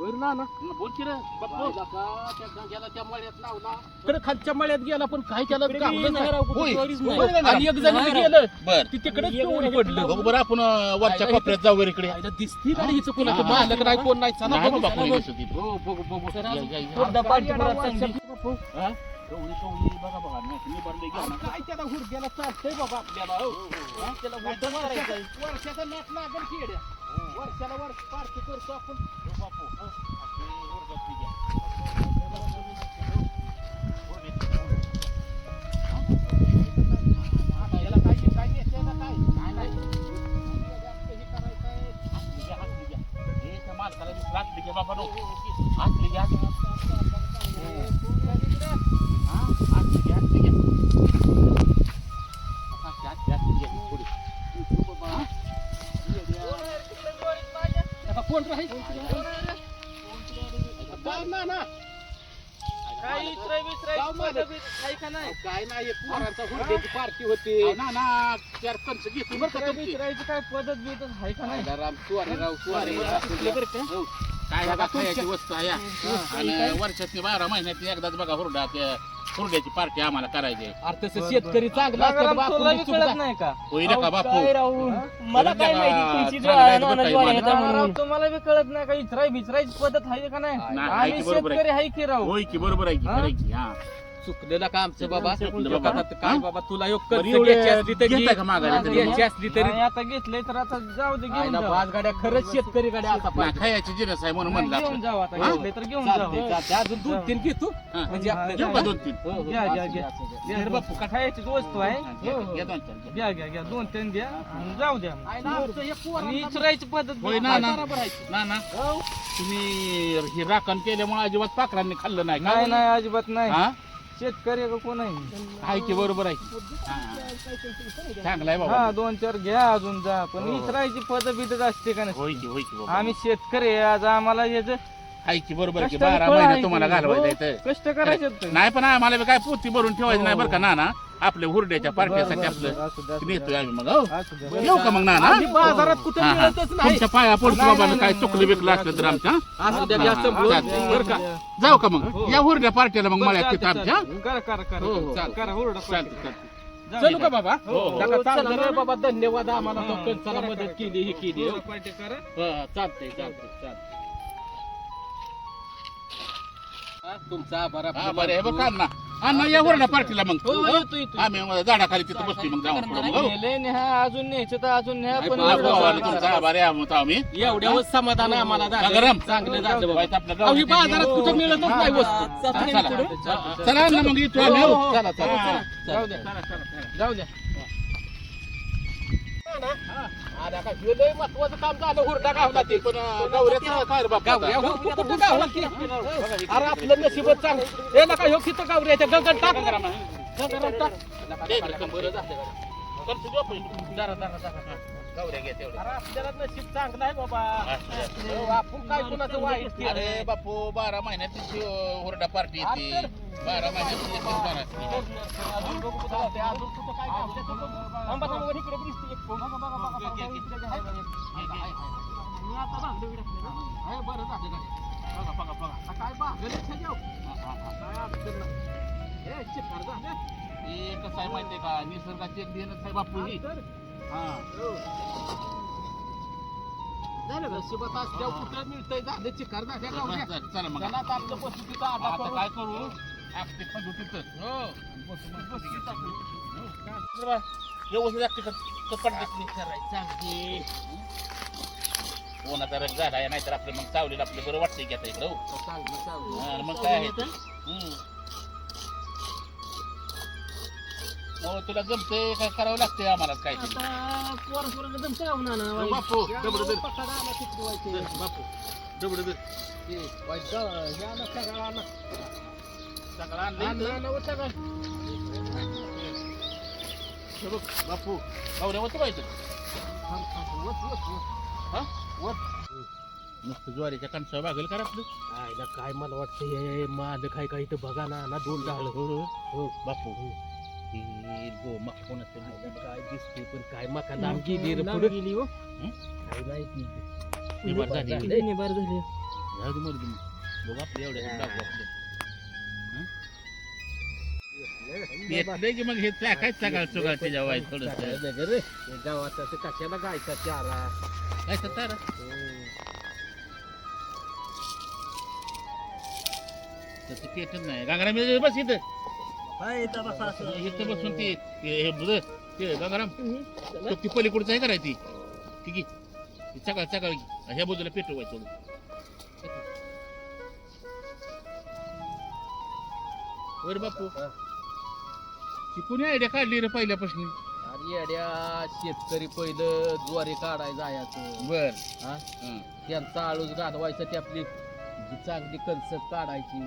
वर ना ना. बोल की रे बाप्पू. पाहिला का त्या गंग्याला त्या मळ्यात लावला. कडे खालच्या मळ्यात गेला पण काय त्याला गावलं नाही. होय. होय. आणि एक जण गेलं. बर. ती तिकडेच पडलं बघू बरं आपण अं, वरच्या कोपऱ्यात जाऊ बरं इकडे. आईला दिसती गाडी हिचं कोणाचं? मालक नाही कोण नाही. चला नाही बघू, बापू, चला. हो बघू. बघू या, या, या. हा? कवळी, कवळी, बघा, बघा. मी भरले घ्या अरे ना. काय त्याला हुडक्याला चालतंय बाबा आपल्याला हो. हा, त्याला हुडकं मारायचंय. वर्षाचा नाट लागल की येड्या. वर्षाला वर्ष पार्टी करतो आपण हो, बापू. हा. आपली हुरड्यातली घ्या. आता याला काय काय येतंय ना काय काय नाही हे करायचंय. हातली घ्या, हातली घ्या. हे त्या मालकाला दिसलं, हातली घ्या बाबा नो. हातली घ्या. हा, हातली घ्या, हातली कोण राहील काय ना ना नाही काय पार्टी होती ना ना चार कंच का काय पदत बिद्धत आहे का नाही राम सुवारे राव तू अरे काय बघा खायची वस्तू आहे. आणि वर्षातली बारा महिन्यात एकदाच बघा हुरडा त्या हुरड्याची पार्टी आम्हाला करायची आहे. अरे तसं शेतकरी चांगला असतात रागाराम बापून तुला बी बिचून कळत जा. नाही का होईल का अहो, बापू काय राहू मला काय माहिती का? तुमची आहे, राव, तुम्हाला बी कळत नाही का इचराय बिचरायची पद्धत आहे का नाही नाही, आहे आम्ही की बरोबर आहे. शेतकरी आहे की राव होय की बरोबर आहे की हा? खरं आहे की हा चुकलेलं का आमचं बाबा चुकलं आता. काय बाबा तुला योग बरं, कर्ज एवढे घ्यायची असली तरी घेताय का माघारी तरी घ्यायची असली तरी आणि आता घेतलंय तर आता जाऊ दे घेऊन जाऊ पाच गाड्या खरंच शेतकरी गाड्या असा नाही, पाहिजे. खायची जिनस आहे म्हणून म्हणलं घेऊन. जाऊ आता हा? घेतलंय तर घेऊन जाऊ चालतंय, चालतंय. अजून दोन तीन घेतो हा. म्हणजे आपलं घेऊ का दोन तीन हो, हो. घ्या, घ्या, घ्या. असं, घ्या, बापू का खायचीच वस्तू आहे हा, घ्या, हो, हो. घ्या दोन चार घ्या. घ्या घ्या घ्या दोन तीन घ्या आणि जाऊ द्या आईला आमचं हे आणि पोरांना इचरायची पद्धत होय ना ना बरोबर आहे. ना ना हो. तुम्ही हे राखण केल्यामुळे अजिबात पाखरांनी खाल्लं नाही का नाही नाही अजिबात नाही हा शेतकरी का कोण आहे आहे की बरोबर आहे हा. चांगलं आहे बाबा हा दोन चार घ्या अजून जा पण हो. इचरायची पद्धत बिद्धत असते का नाही होय की होय की बाबा आम्ही शेतकरी आहे आज आम्हाला याचं आहे की बरोबर आहे की बारा फळ आहे महिने की. तुम्हाला घालवायचं हो, इथं कष्ट करायचे आहेत. नाही पण आम्हाला बी काय पोती भरून ठेवायचं नाही बरं का ना ना आपल्या हुरड्याच्या बरं, आपलं. नेतोय आम्ही मग हो. येऊ का मग ना ना बाजारात कुठे हा. मिळतच नाही तुमच्या पाया पडतो बाबा काय चुकलं बिकलं असलं तर आमच्या असं द्या जास्त बोल. चालतंय. बरं का जाऊ का मग हो. या हुरड्या पार्टीला मग मला तिथं आमच्या चालतंय. करा करा करा करा, करा हुरडा चालतं पाहिजे. चालतं जाऊ चलू. का बाबा बाबा धन्यवाद आम्हाला तो चला करा, मदत. केली ही केली चालतंय चालतंय चालतंय तुमचा आभार हा आपलं बरं हे बघ भरपूर. या हुरड्या पार्टीला मग हो, हो, येतो, येतो. आम्ही मग झाडाखाली तिथं बसतो मग जाऊन पुढं मग हो. अजून न्यायचं तर अजून नाही, पण बाबा, पाहिजे. तुमचा आभार आहे आम्ही आम्ही एवढ्यावर समाधान आम्हाला झालं गरम चांगलं झालं बाबा. वाईट आपलं अहो, ही गावात बाजारात येते. कुठं मिळतच नाही वस्तू चला, चला. मग आम्ही हो. चला चला हा. चला. जाऊ द्या. जाऊ? हे महत्वाचं काम झालं हुरडा गावला ते पण अं, गौऱ्याचं काय रे बाप्पा गावऱ्या आता? हो, कुठं गावला की? अरे आपलं नशीबच चांगलं हे नका ह्यो किती गावऱ्याच्या गंगन टाक गंगन टाक दे इकडे कंबर. करतो जो आपण. जरा जरा जरा गौऱ्या घे तेवढं. अरे आपल्याला नशीब चांगलं आहे बाबा. हो, आपण काय कुणाचं वाईट केलं अरे बापू बारा महिन्यात हुरडा पार्टी येते बारा महिन्यात तिची बारा असते. अजून बघू कुठं जाते, अजून कुठं काय. थांबा, थांबा, वर इकडे दिसते एक फोन. मी आता बरं झालं. बघा बघा बघा काय. काय अडचण नाही. हे, झालं. हे कसं आहे माहितीये का निसर्गाचे एक देणच आहे बापू ही चला मग. आता. काय करू? आपटे पण. जरा व्यवस्थित पडते करायचं अगदी कोणाचा रग झाला नाहीतर आपलं मग चावलेलं आपलं बरं वाटतंय आता इकडं हो. चांगलं, चांगलं. हा, मग काय मग तुला जमतंय काय करावं लागतंय आम्हाला काय. आता पोरं पोरं जमतं ना. बापू तिकडे व्हायचे. बापू हे सगळं इथं. हे बघ, बापू. गौऱ्या होतं पाहिजे. हा? नुसतं ज्वारीच्या कणसा भागेल का रे आपलं काय मला वाटतं हे मालक आहे का इथं? बघा ना ना दोन डाळ हो बापू. हे मग कोणाचं काय दिसते पण काय मका लांब गेली रे पुढे. गेली हो. हं? काय नाही ती निभार झाली. लय निभार झाली. जाऊ दे मरू दे मग. बघू आपलं एवढ्या टाकू आपलं. हं? पेटलंय की मग हे टाकायचं सकाळ त्याच्या वाईट थोडस. कशाला गायचा चारा काय तर तसं पेटत नाही. गंगाराम ये बस इथं. इथं बसून ते ते- हे बुध ते गंगाराम तो ती पलीकडचं आहे करायची ठीक आहे. ती सकाळ सकाळ ह्या बाजूला पेटू व्हायचं वर बापू. शिकून आयडिया काढली रे पहिल्यापासून? अरे येड्या शेतकरी पहिलं ज्वारी काढायला जायचं बर. हा. त्यांचा आळूच घालवायचं ती आपली चांगली कणस काढायची.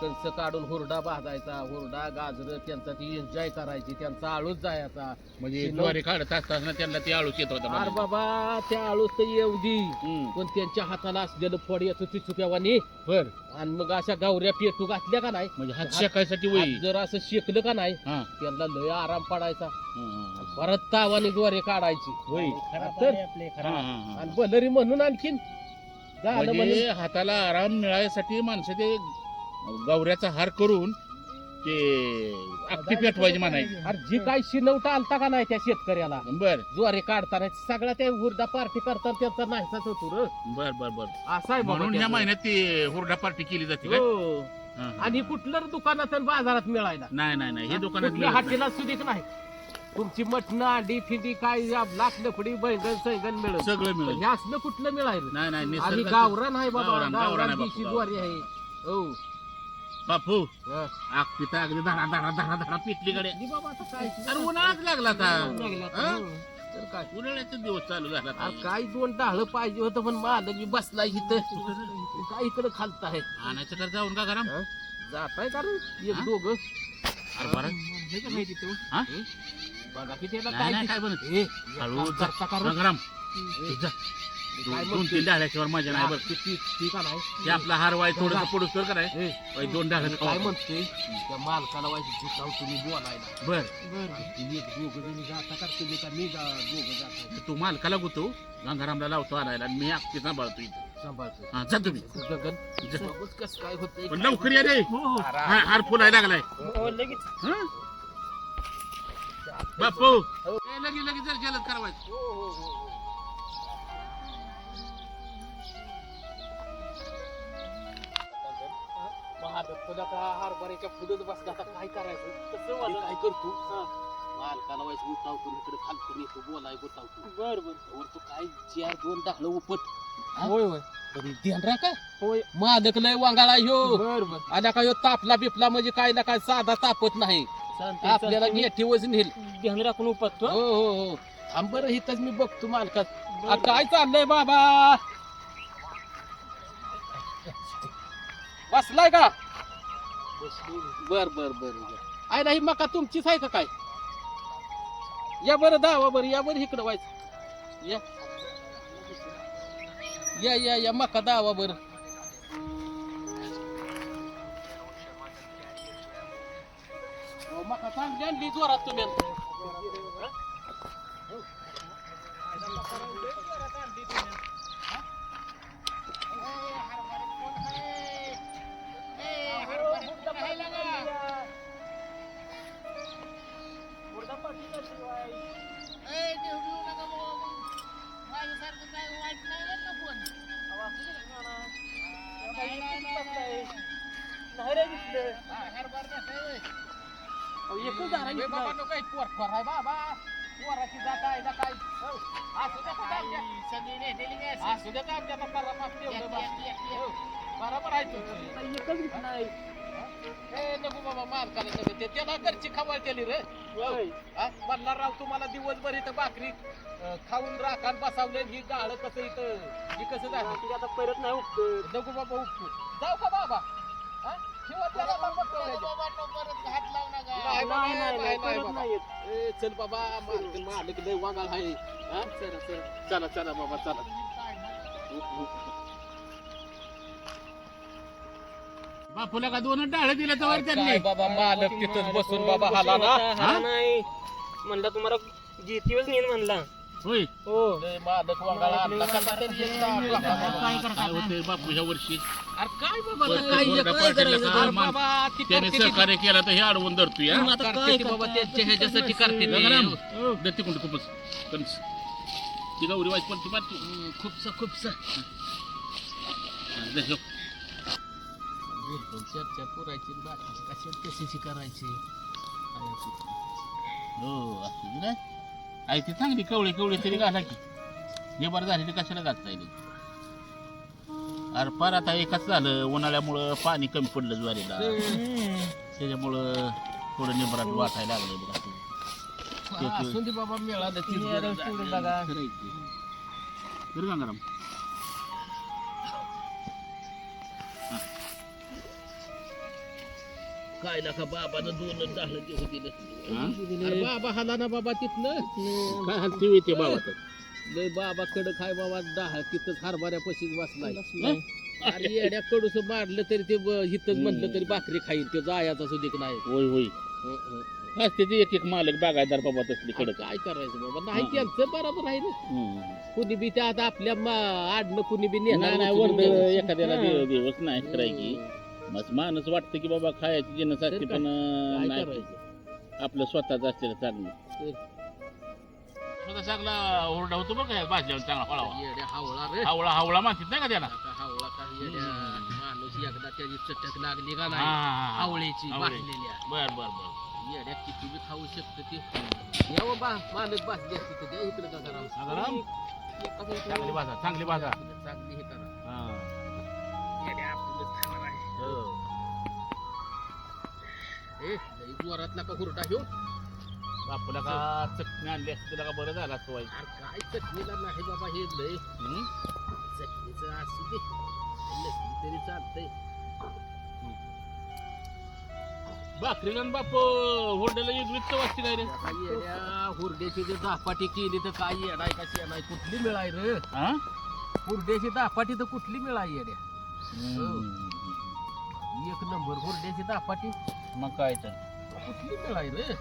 कणस काढून हुरडा भाजायचा हुरडा गाजर त्यांचा ती एन्जॉय करायची त्यांचा आळूच जायचा. म्हणजे शिलो- ज्वारी काढत असताना त्यांना ती आळूच येत होता अरे. बाबा त्या आळूच तर येऊ दे हं. पण त्यांच्या हाताला असलेलं फळ येत होती चुक्यावानी. बर. आणि मग अशा गावऱ्या पेटू घातल्या का नाही? म्हणजे हात शेकायसाठी वय हात जर असं शेकलं का नाही हा. त्यांना लय आराम पडायचा. हं. परत तावाने ज्वारी काढायची. होय तर हा, हा, हा. आणि बलरी म्हणून आणखीन झालं म्हणून म्हणजे हाताला आराम मिळायसाठी माणसं ते गवऱ्याचा हार करून ते अगदी पेटवायची म्हणायची. अरे जी काय शिनवटा आलता का नाही त्या शेतकऱ्याला? बर. ज्वारी काढताना सगळा त्या हुरडा पार्टी करताना त्यांचा होतो र. बर बर बर. असा आहे बाबा म्हणून त्याचं. महिन्यात ती हुरडा पार्टी केली जाते काय हो. हा, हा. आणि कुठलं दुकानात आणि बाजारात मिळायला. नाही नाही नाही. हे दुकानात कुठल्या मिळत नाही. हाटीला सुधीक नाही. तुमची मटणं अंडी फिंडी काय लाख लफडी बैगन सैगन मिळत सगळं मिळेल. हे असलं कुठलं मिळायला? नाही नाही आणि निसर्गाचं- गावरान आहे बाबा गावरान, गावरान गावरान आहे देशी बापू, ज्वारी आहे. हो. बापू. आग पिता अगदी धडा धडा धडा धडा पिटली कडे आणि बाबा आता काय अरे उन्हाळाच लागला आता. हा? तर काय उन्हाळ्याचा दिवस चालू झाला आता. काय दोन डाळ पाहिजे होतं पण मालक मी बसलाय इथं. काय इकडे खालत आहे? आणायचं कर जाऊन का गरम. जाताय का रे? एक हा? दोघं. अरे बरं. हा? बघा की त्याला नाही, नाही, काय बनत? हळू जा. करता काय दोन? तीन डाळ्याशिवाय मजा नाही बरं. ती- का नाही? आपला हार वाय थोडस पडूस तर कराय ए, वय दोन मी काय म्हणतोय त्या मालकाला व्हायची जिकाव तुम्ही बोलायला. बर. तुम्ही एक दोघं जणी जाता का तुम्ही का मी जा दोघं जाता तू मालकाला गुतो गंगारामला लावतो आणायला आणि मी आपली सांभाळतो इथं. सांभाळतो. हा जा तुम्ही. गगन जा. बघच कसं काय होतंय. पण लवकर या रे. हा- हार फुलायला लागलाय. हं? बापू. ए, लगेच लगेच जर जलद करावायचं महादत्त तुला का हरभऱ्याच्या पुढेच बसला आता काय करायचं? कसं मी काय करतो? मालकाला उठावतो इकडे खालतो येतो बोलाय गुतावतो बर बर. वर तू काय चार दोन टाकलं उपट. होय होय. ध्यान मालक लय वांगाळा ह्यो बर बर. आला का ह्यो तापला बिपला म्हणजे काय ना काय साधा तापत नाही. आपल्याला नेठीवच नेल. ध्यान राखून उपतो हो हो हो. थांब बरं इथंच मी बघतो मालकात. आ, काय चाललंय बाबा? बसलाय का? बर बर बर बर. आहे ना ही मका तुमचीच आहे का काय? या बरं दावा बरं या बरं इकडं व्हायचं या. या या या मका दावा बरं. अहो, मका चांगली आणली जोरात तुम्ही. एकच हो. असू द्या का आमच्या- असू द्या का आमच्या आता करा माफ तेवढं बा. हो. बरोबर आहे तुमचं. ए, नको बाबा मालकाला नको ते त्याला घरची खबर केली रे. हा? म्हणला राव तुम्हाला दिवसभर इथं भाकरी अं, खाऊन राखान बसावले ही गाळ कसं इथं ही कसं झालं? आता परत नाही उपटत नको बाबा उपटू जाऊ का बाबा? हा? नाही, नाही नाही नाही, नाही नाही. नाही चल बाबा मालक लय वागाळ आहे. हा? चला चला चला चला बाबा चला. बापूला का दोन डाळ दिल्या तर त्यांनी? बाबा मालक तिथंच बसून बाबा हाला ना हा नाही म्हणला तुम्हाला जितीवच नेन म्हणला. होय. हो. लय मालक वांगाला आणला. कसा तरी एक दाखला. काय होतंय बापू ह्या वर्षी? अरे काय बाबा बरं, आता काय बरं, काय बरं, करायचं? बरं, अरे बरं, बाबा ती त्याने करते ती- सहकार्य केला तर हे अडवून धरतो या आता करते ती बाबा त्यांच्या ह्याच्यासाठी करते ती. गंगाराम दत्ती कुंड खूपच कणस ती गौरी वाईट पण ती मारती. हम्म, खूपसं खूपसं. दे. बिलकुल चर्चा पुरायची आणि बाकीची कशात कशीची करायची? हो असं काय आई ती चांगली कवळी कवळी तरी घाला की. हे बरं झाली कशाला घालता येईल अरे पर आता एकच झालं. उन्हाळ्यामुळं पाणी कमी पडलं ज्वारीला. त्याच्यामुळं थोडं निबराट वाटायला लागलं बघा. ते. बाबा मिळालं तीच गरज आहे. गंगाराम. काय नका बाबानं दोन डाळं देऊ दिले हा? अरे बाबा हाला ना बाबा तिथनं काय हाल ती येते बाबा तर. लय बाबा कडक आहे बाबा डाळ तिथंच हरभऱ्यापाशीच बसलाय अरे येड्या कडूस मारलं तरी ते हिथंच म्हटलं तरी भाकरी खाईल ते जायाचा सुधीक नाही होय होय. असते ते एक एक मालक बागायदार बाबा तसली कडक काय करायचं बाबा नाही हं. त्यांचं बरोबर आहे ना हम्म. कुणी बी त्या आता आपल्या आडनं कुणी बी नेणार नाही द्यायचं. एखाद्याला. दिव- दिवस नाही करायची. मग माणूस वाटतं की बाबा खायची असते तर पण काय नाही. करायचं? आपलं स्वतःच असलेलं चांगलं. स्वतः चांगला ओरडा होतो बघ काय भाजल्यावर चांगला फळावा येड्या हावळा रे. हावळा हावळा म्हणतात नाही का त्याला? आता हावळा काय येड्या माणूस एकदा त्याची चटक लागली का हा, नाही? हा, हा. हावळीची हावळे. भाजलेल्या बर बर बर. येड्या किती बी खाऊ शकतो ते. यावं बा मालक भाजली असती तर द्या इकडे का करा गंगाराम? चांगली भाजा चांगली भाजा. चांगली हे करा. जोरातला का हुरडा ह्यो. बापूला का चटणी आणली असती? तुला का बरं झालं असतं अरे काय चटणीला नाही बाबा हे लय? चटणीचं असू दे. नसली तरी चालतंय. भाकरीला न बाप हुरड्याला युद्ध वाजते काय रे? आता येड्या हुरड्याची जर दापाटी केली तर काय येडाय कशी येणार कुठली मिळाय रे? हा हुरड्याची दापाटी तर कुठली मिळाय येड्या? हम्म. एक नंबर हुरड्याची दापाटी. मग काय तर. कुठली मिळाय रे?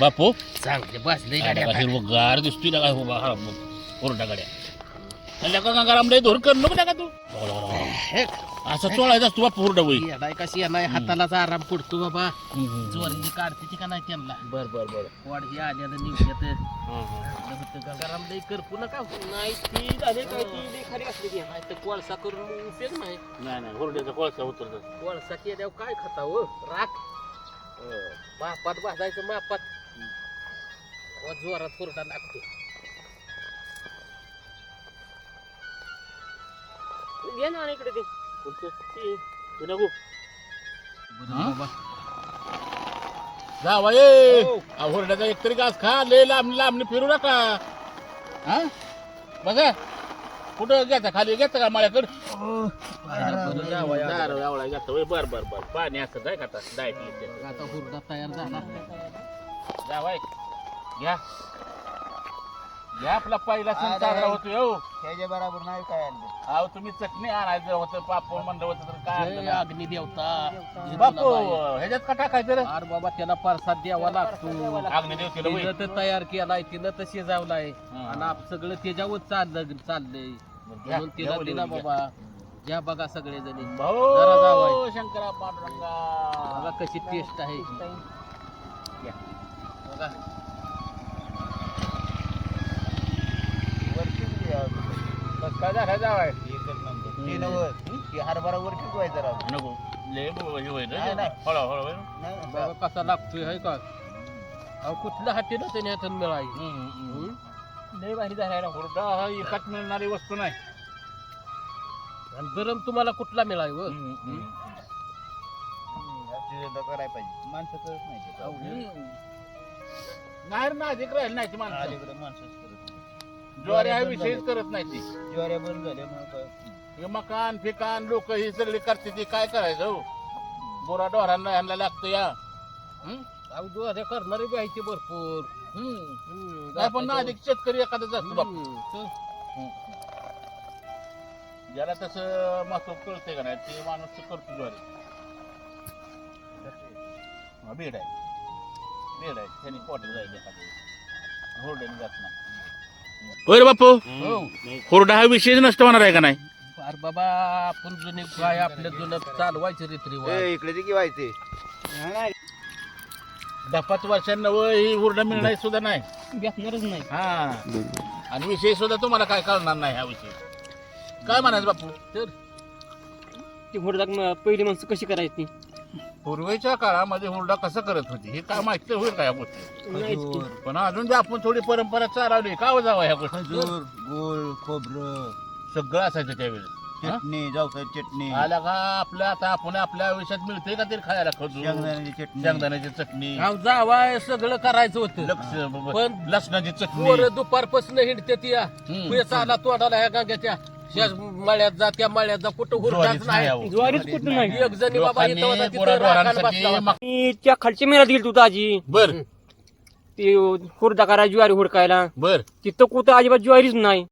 बापू. चांगले बसले हिरवगार दिसतोय ना काय हा हुरडा गाड्या. हल्ल्या का धोर कर नको का तू. असं चोळायचा असतो बापू हुरडा होई येडाय कशी येणार हातालाच आराम पडतो बाबा. ज्वारीची काढते ती का नाही त्यांना? बर बर बर. वाढ ही आल्यानं निघण्यात गंगाराम लई करपू नका. नाही ती झाली काय ती? खाली असली की. नाही तर कोळसा करून उपयोग नाही. नाही नाही हुरड्याचा कोळसा उतरतो. कोळसा केल्यावर काय खाता हो? राख. मापात भाजायचं मापात. जोरात फुरडा लागतो घे ना इकडे ते जावा ये हुरड्याचा एकतरी घास खा. लय लांब लांबनी फिरू नका. हा? बघा. कुठं घेता खाली घेता का माझ्याकडे बर बर बर. पाणी असं काय खाता डायट आता हुरडा तयार झाला. जावाय घ्या. घ्या आपला पहिला सण साजरा होतो हो त्याच्या बरोबर नाही काय आणलं. अहो तुम्ही चटणी आणायचं होतं पापड म्हणलं होतं तर काय आणलं? जय नाही? अग्नी देवता बापू ह्याच्यात का टाकायचं रे? अरे बाबा त्याला प्रसाद द्यावा लागतो. अग्निदेवतेला वै. तिनं तर तयार केलाय तिनं तर शिजावलाय. हा. आणि आप सगळं त्याच्यावर चाललं चाललंय. घ्या, म्हणून तिला दिला घ्या. बाबा. घ्या बघा सगळे जणी भाऊ. शंकरा पांडुरंगा. बघा कशी टेस्ट आहे. बघा. काय झालं? जावाय एकच नंबर. ते नव्ह की हरभरा वर पिकवायचं राव. नको. लय ब- हे होईल रे. नाही, नाही. हळू हळू. नाही कसा लागतोय हाय का? अहो कुठल्या हातीनं त्याने हातून मिळाई हम्म, हम्म. लय भारी झालाय राव. हुरडा हा एकाच मिळणारी वस्तू नाही. आणि गरम तुम्हाला कुठला मिळाय व? हम्म, हम्म. आपल्याला करायला पाहिजे. माणसं करत नाही ते. नाही राहील नाही ती माणसं. अलीकडे माणसंच करत नाही. ज्वारी हा विषयच करत नाही ती. ज्वाऱ्या बंद हे मकान फिकान लोक ही सगळी करते ती. काय करायचं हो? बोरा डोरांना ह्यांना लागतं या? अहो ज्वाऱ्या करणारे बी आहे ते भरपूर. हम्म. पण नाशिक शेतकरी एखादाच असतो बाप हम्म, तर ज्याला तसं महत्त्व कळतंय का नाही ते माणूस ते करतो ज्वारी. हा, बेड आहे. बेड आहे. त्यांनी पोट जाईल एखाद्या हुरड्याने जात नाही. होय रे बापू? हुरडा हा विषय नष्ट होणार आहे का नाही? अरे बाबा आपण जुने काय आपल्या जुनं चालवायचे रीत रिवाज इकडे ते व्हायचे. दहा पाच वर्षांना ही हुरडा मिळणार सुद्धा नाही. भेटणारच नाही. हा. आणि विषय सुद्धा तुम्हाला काय कळणार नाही हा विषय. काय म्हणायचं बापू? तर ती हुरडाक म- पहिली माणसं कशी करायची? पूर्वीच्या काळामध्ये हुरडा कसं करत होती? हे काय माहिती होईल का या गोष्टी. पण अजून जे आपण थोडी परंपरा चालवली का हो जावं ह्या गोष्टी? खजूर गोळ खोबरं. सगळं असायचं त्यावेळेस. हा? चटणी जावसाची चटणी. आल्या का आपल्या आता आपण आपल्या आयुष्यात मिळते का तरी खायला खजूर? शेंगदाण्याची चटणी. शेंगदाण्याची चटणी. गाव जावाय सगळं करायचं होतं. लक्ष पण लसणाची चटणी. पोरं दुपारपासून हिंडते ती हम्म. पैसा आला तोंडाला ह्या गांग्याच्या. मळ्यात जा त्या मळ्यात जा कुठं ज्वारीच नाही. ज्वारीच कुठं नाही. एक जणी बाबा इथं होता लोकांनी तिथं पोरा राखायला ढोरांसाठी बसला होता. मग- मी त्या खालच्या मेळ्यात गेली होतो आजी बर. ती हुरडा करायला ज्वारी हुडकायला बर. तिथं कुठं अजिबात ज्वारीच नाही.